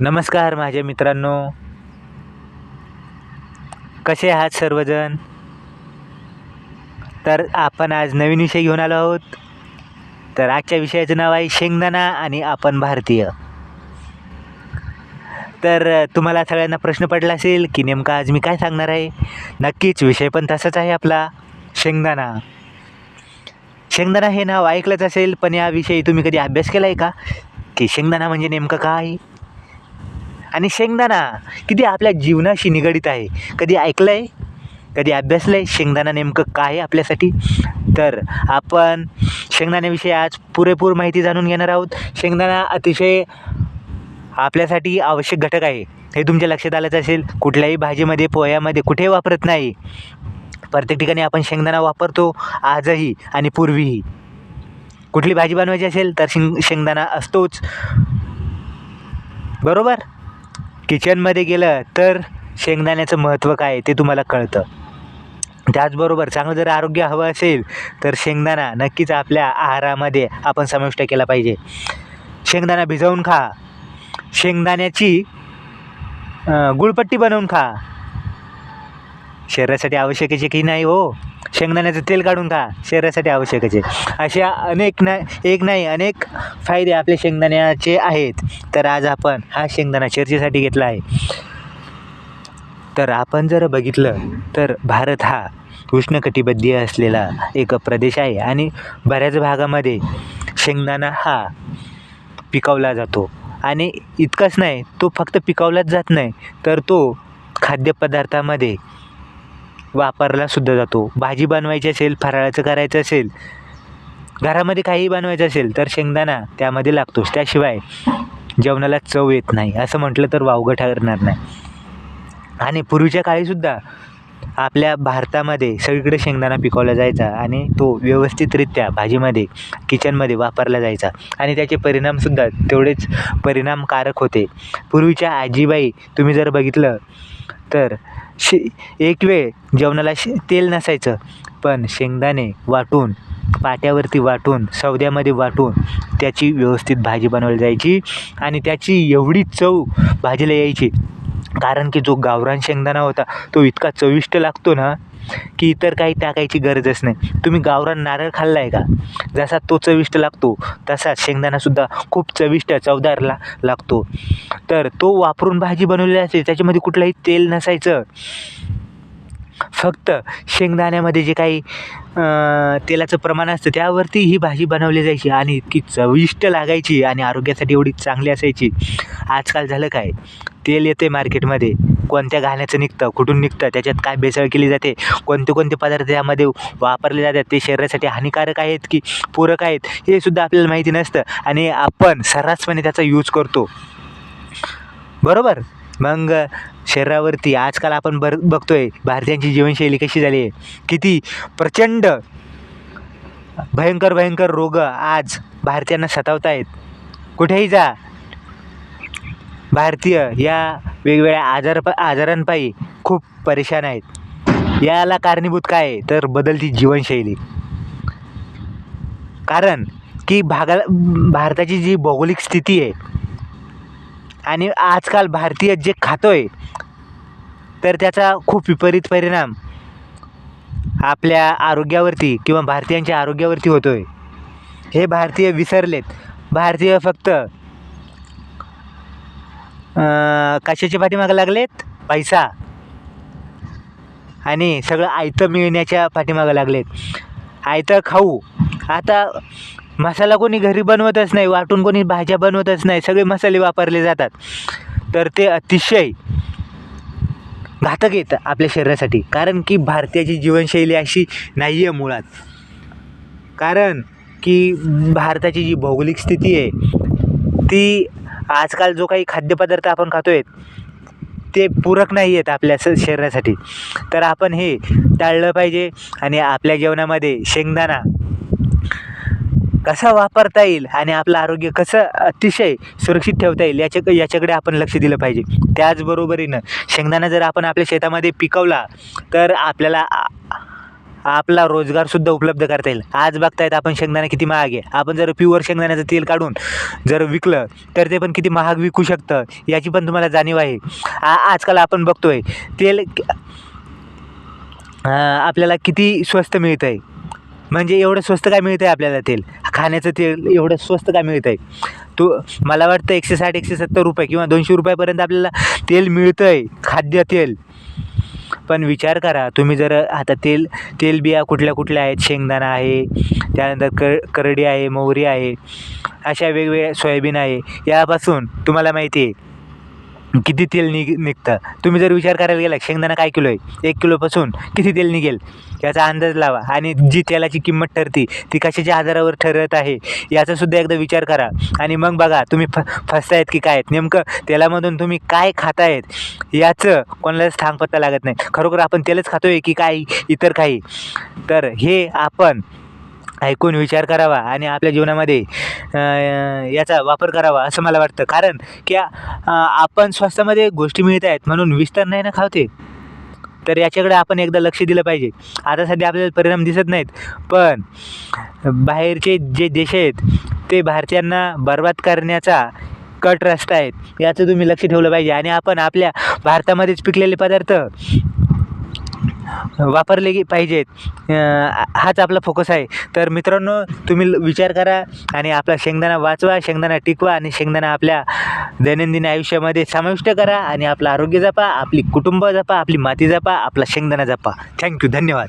नमस्कार माझ्या मित्रांनो. कसे आहात सर्वजण? तर आपण आज नवीन विषय घेऊन आलो आहोत. तर आजच्या विषयाचं नाव आहे शेंगदाणा आणि आपण भारतीय. तर तुम्हाला सगळ्यांना प्रश्न पडला असेल की नेमका आज मी काय सांगणार आहे? नक्कीच विषय पण तसाच आहे आपला शेंगदाणा. शेंगदाणा हे नाव ऐकलंच असेल पण याविषयी तुम्ही कधी अभ्यास केला आहे का? की शेंगदाणा म्हणजे नेमकं काय? आणि शेंगदाणा किती आपल्या जीवनाशी निगडीत आहे. कधी ऐकलं आहे कधी अभ्यासलं आहे शेंगदाणा नेमकं काय आहे आपल्यासाठी? तर आपण शेंगदाण्याविषयी आज पुरेपूर माहिती जाणून घेणार आहोत. शेंगदाणा अतिशय आपल्यासाठी आवश्यक घटक आहे. हे तुमच्या लक्षात आलंच असेल. कुठल्याही भाजीमध्ये पोह्यामध्ये कुठेही वापरत नाही. प्रत्येक ठिकाणी आपण शेंगदाणा वापरतो आजही आणि पूर्वीही. कुठली भाजी बनवायची असेल तर शेंग शेंगदाणा असतोच. बरोबर? किचनमध्ये गेलं तर शेंगदाण्याचं महत्त्व काय आहे ते तुम्हाला कळतं. त्याचबरोबर चांगलं जर आरोग्य हवं असेल तर शेंगदाणा नक्कीच आपल्या आहारामध्ये आपण समाविष्ट केला पाहिजे. शेंगदाणा भिजवून खा. शेंगदाण्याची गुळपट्टी बनवून खा. शरीरासाठी आवश्यक आहे की नाही हो. शेंगदाण्याचं तेल काढून खा. शरीरासाठी आवश्यकच आहे. अशा अनेक ना एक नाही अनेक फायदे आपल्या शेंगदाण्याचे आहेत. तर आज आपण हा शेंगदाणा चर्चेसाठी घेतला आहे. तर आपण जर बघितलं तर भारत हा उष्णकटिबंधीय असलेला एक प्रदेश आहे आणि बऱ्याच भागामध्ये शेंगदाणा हा पिकवला जातो. आणि इतकंच नाही तो फक्त पिकवलाच जात नाही तर तो खाद्यपदार्थामध्ये वापरला सुद्धा जातो. भाजी बनवायची असेल फराळाचं करायचं असेल घरामध्ये काहीही बनवायचं असेल तर शेंगदाणा त्यामध्ये लागतोच. त्याशिवाय जेवणाला चव येत नाही. असं म्हटलं तर वावगं ठरणार नाही. आणि पूर्वीच्या काळीसुद्धा आपल्या भारतामध्ये सगळीकडे शेंगदाणा पिकवला जायचा आणि तो व्यवस्थितरित्या भाजीमध्ये किचनमध्ये वापरला जायचा. आणि त्याचे परिणामसुद्धा तेवढेच परिणामकारक होते. पूर्वीच्या आजीबाई तुम्ही जर बघितलं तर शे एक वेळ जेवणाला शे तेल नसायचं. पण शेंगदाणे वाटून पाट्यावरती वाटून सौद्यामध्ये वाटून त्याची व्यवस्थित भाजी बनवली जायची आणि त्याची एवढी चव भाजीला यायची. कारण की जो गावरान शेंगदाणा होता तो इतका चविष्ट लागतो ना की इतर काही टाकायची गरजच नाही. तुम्ही गावरान नारळ खाल्ला आहे का? जसा तो चविष्ट लागतो तसाच शेंगदाणासुद्धा खूप चविष्ट चवदार ला लागतो. तर तो वापरून भाजी बनवलेली असते त्याच्यामध्ये कुठलंही तेल नसायचं. फक्त शेंगदाण्यामध्ये जे काही तेलाचं प्रमाण असतं त्यावरती ही भाजी बनवली जायची आणि इतकी चविष्ट लागायची आणि आरोग्यासाठी एवढी चांगली असायची. आजकाल झालं काय? तेल येते मार्केटमध्ये. कोणत्या घाण्याचं निघतं कुठून निघतं त्याच्यात काय भेसळ केली जाते कोणते कोणते पदार्थ त्यामध्ये वापरले जातात ते शरीरासाठी हानिकारक आहेत की पूरक आहेत हे सुद्धा आपल्याला माहिती नसतं आणि आपण सर्रासपणे त्याचा यूज करतो. बरोबर? मग शरीरावरती आजकाल आपण बर बघतोय भारतीयांची जीवनशैली कशी झाली आहे. किती प्रचंड भयंकर भयंकर रोग आज भारतीयांना सतावत आहेत. कुठेही जा. भारतीय या वेगवेगळ्या आजार आजारांपायी खूप परेशान आहेत. याला कारणीभूत काय आहे? तर बदलती जीवनशैली. कारण की भागा भारताची जी भौगोलिक स्थिती आहे आणि आजकाल भारतीय जे खातोय तर त्याचा खूप विपरीत परिणाम आपल्या आरोग्यावरती किंवा भारतीयांच्या आरोग्यावरती होतोय. हे भारतीय विसरलेत. भारतीय फक्त कशाच्या पाठीमागं लागलेत? पैसा. आणि सगळं आयतं मिळण्याच्या पाठीमागं लागलेत. आयतं खाऊ. आता मसाला कोणी घरी बनवतच नाही वाटून कोणी भाज्या बनवतच नाही सगळे मसाले वापरले जातात. तर ते अतिशय घातक येतं आपल्या शरीरासाठी कारण की भारतीयाची जीवनशैली अशी नाही आहे मुळात. कारण की भारताची जी भौगोलिक स्थिती आहे ती आजकाल जो काही खाद्यपदार्थ आपण खातो आहे ते पूरक नाही आहेत आपल्या स शरीरासाठी. तर आपण हे टाळलं पाहिजे आणि आपल्या जेवणामध्ये शेंगदाणा कसा वापरता येईल आणि आपलं आरोग्य कसं अतिशय सुरक्षित ठेवता येईल याच्या याच्याकडे आपण लक्ष दिलं पाहिजे. त्याचबरोबरीनं शेंगदाणा जर आपण आपल्या शेतामध्ये पिकवला तर आपल्याला आपला रोजगारसुद्धा उपलब्ध करता येईल. आज बघतायत आपण शेंगदाणा किती महाग आहे. आपण जर प्युअर शेंगदाण्याचं तेल काढून जर विकलं तर ते पण किती महाग विकू शकतं याची पण तुम्हाला जाणीव आहे. आ आजकाल आपण बघतोय तेल आपल्याला किती स्वस्त मिळतं आहे म्हणजे एवढं स्वस्त काय मिळतं आहे आपल्याला तेल? खाण्याचं तेल एवढं स्वस्त काय मिळतं आहे तो मला वाटतं एकशे साठ एकशे सत्तर रुपये किंवा दोनशे रुपयापर्यंत आपल्याला तेल मिळतं आहे खाद्य तेल. पण विचार करा तुम्ही जर आता तेल तेलबिया कुठल्या कुठल्या आहेत? शेंगदाणा आहे त्यानंतर कर करडी आहे मोहरी आहे अशा वेगवेगळ्या सोयाबीन आहे यापासून तुम्हाला माहिती आहे. किती तेल निघ निघतं? तुम्ही जर विचार करायला गेला शेंगदाणा काय किलो आहे? एक किलोपासून किती तेल निघेल? याचा अंदाज लावा. आणि जी तेलाची किंमत ठरते ती कशाच्या आधारावर ठरत आहे याचासुद्धा एकदा विचार करा. आणि मग बघा तुम्ही फ फसतायत की काय? आहेत नेमकं तेलामधून तुम्ही काय खातायत? याचं कोणालाच ठांगपत्ता लागत नाही. खरोखर आपण तेलच खातोय की काय? इतर काही? तर हे आपण ऐकून विचार करावा आणि आपल्या जीवनामध्ये याचा वापर करावा असं मला वाटतं. कारण की आपण स्वस्तामध्ये गोष्टी मिळत आहेत म्हणून विस्तार नाही ना खावते. तर याच्याकडे आपण एकदा लक्ष दिलं पाहिजे. आता सध्या आपल्याला परिणाम दिसत नाहीत. पण बाहेरचे जे देश आहेत ते भारतीयांना बर्बाद करण्याचा कट रस्ता आहेत. याचं तुम्ही लक्ष ठेवलं पाहिजे. आणि आपण आपल्या भारतामध्येच पिकलेले पदार्थ वापरले गे पाहिजेत. हाच आपला फोकस आहे. तर मित्रांनो तुम्ही विचार करा आणि आपला शेंगदाणा वाचवा शेंगदाणा टिकवा आणि शेंगदाणा आपल्या दैनंदिन आयुष्यामध्ये समाविष्ट करा आणि आपलं आरोग्य जपा आपली कुटुंब जपा आपली माती जपा आपला शेंगदाणा जपा. थँक्यू धन्यवाद.